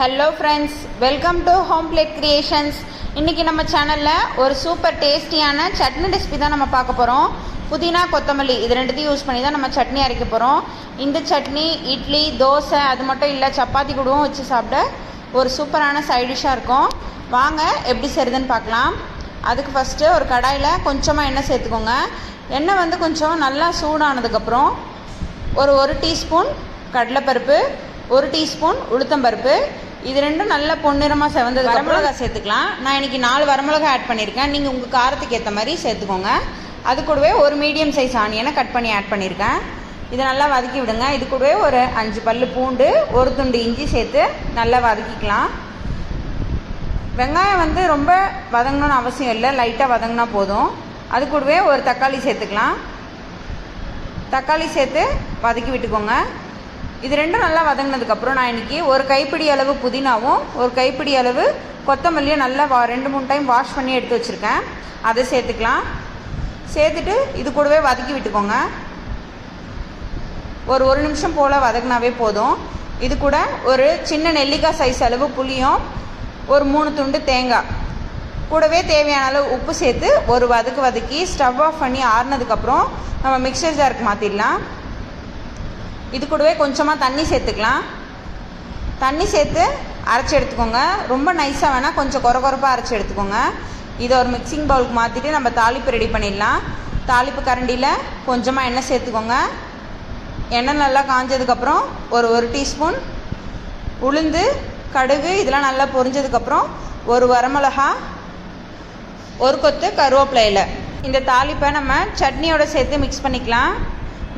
Hello friends welcome to Home Plate Creations இன்றைக்கி நம்ம சேனலில் ஒரு சூப்பர் டேஸ்டியான சட்னி ரெசிபி தான் நம்ம பார்க்க போகிறோம் புதினா கொத்தமல்லி இது ரெண்டுத்தையும் யூஸ் பண்ணி தான் நம்ம சட்னி அரைக்க போகிறோம் இந்த சட்னி இட்லி தோசை அது மட்டும் இல்லை சப்பாத்தி கூடவும் வச்சு சாப்பிட ஒரு சூப்பரான சைட் டிஷ்ஷாக இருக்கும். வாங்க எப்படி செய்யுதுன்னு பார்க்கலாம். அதுக்கு ஃபஸ்ட்டு ஒரு கடாயில் கொஞ்சமாக எண்ணெய் சேர்த்துக்கோங்க. எண்ணெய் வந்து கொஞ்சம் நல்லா சூடானதுக்கப்புறம் ஒரு ஒரு டீஸ்பூன் கடலைப்பருப்பு ஒரு டீஸ்பூன் உளுத்தம்பருப்பு இது ரெண்டும் நல்ல பொன்னிறமாக செவந்தது வரமிளகா சேர்த்துக்கலாம். நான் இன்னைக்கு நாலு வரமிளகா ஆட் பண்ணியிருக்கேன். நீங்கள் உங்கள் காரத்துக்கு ஏற்ற மாதிரி சேர்த்துக்கோங்க. அது கூடவே ஒரு மீடியம் சைஸ் ஆனியனை கட் பண்ணி ஆட் பண்ணியிருக்கேன். இதை நல்லா வதக்கி விடுங்க. இது கூடவே ஒரு அஞ்சு பல்லு பூண்டு ஒரு துண்டு இஞ்சி சேர்த்து நல்லா வதக்கிக்கலாம். வெங்காயம் வந்து ரொம்ப வதங்கணும்னு அவசியம் இல்லை. லைட்டாக வதங்கினா போதும். அது கூடவே ஒரு தக்காளி சேர்த்துக்கலாம். தக்காளி சேர்த்து வதக்கி விட்டுக்கோங்க. இது ரெண்டும் நல்லா வதங்கினதுக்கப்புறம் நான் இன்றைக்கி ஒரு கைப்பிடி அளவு புதினாவும் ஒரு கைப்பிடி அளவு கொத்தமல்லியும் நல்லா வா ரெண்டு மூணு டைம் வாஷ் பண்ணி எடுத்து வச்சுருக்கேன். அதை சேர்த்துக்கலாம். சேர்த்துட்டு இது கூடவே வதக்கி விட்டுக்கோங்க. ஒரு ஒரு நிமிஷம் போல் வதங்கினாவே போதும். இது கூட ஒரு சின்ன நெல்லிக்காய் சைஸ் அளவு புளியும் ஒரு மூணு துண்டு தேங்காய். கூடவே தேவையான அளவு உப்பு சேர்த்து ஒரு வதக்கு வதக்கி ஸ்டவ் ஆஃப் பண்ணி ஆறுனதுக்கப்புறம் நம்ம மிக்சர் ஜாருக்கு மாற்றிடலாம் இது கூடவே கொஞ்சமாக தண்ணி சேர்த்துக்கலாம். தண்ணி சேர்த்து அரைச்சி எடுத்துக்கோங்க. ரொம்ப நைஸாக வேணால் கொஞ்சம் குறை குறப்பாக அரைச்சி எடுத்துக்கோங்க. இதை ஒரு மிக்சிங் பவுலுக்கு மாற்றிட்டு நம்ம தாளிப்பு ரெடி பண்ணிடலாம். தாளிப்பு கரண்டியில் கொஞ்சமாக எண்ணெய் சேர்த்துக்கோங்க. எண்ணெய் நல்லா காஞ்சதுக்கப்புறம் ஒரு ஒரு டீஸ்பூன் உளுந்து கடுகு இதெல்லாம் நல்லா பொரிஞ்சதுக்கப்புறம் ஒரு வரமிளகா ஒரு கொத்து கருவேப்பிலையில் இந்த தாளிப்பை நம்ம சட்னியோட சேர்த்து மிக்ஸ் பண்ணிக்கலாம்.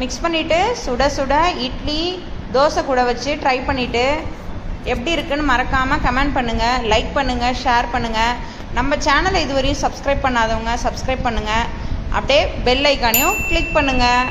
மிக்ஸ் பண்ணிவிட்டு சுட சுட இட்லி தோசை கூட வச்சு ட்ரை பண்ணிவிட்டு எப்படி இருக்குன்னு மறக்காமல் கமெண்ட் பண்ணுங்கள் லைக் பண்ணுங்கள் ஷேர் பண்ணுங்கள் நம்ம சேனலை இதுவரையும் சப்ஸ்கிரைப் பண்ணாதவங்க சப்ஸ்கிரைப் பண்ணுங்கள் அப்படியே பெல் ஐக்கானையும் கிளிக் பண்ணுங்கள்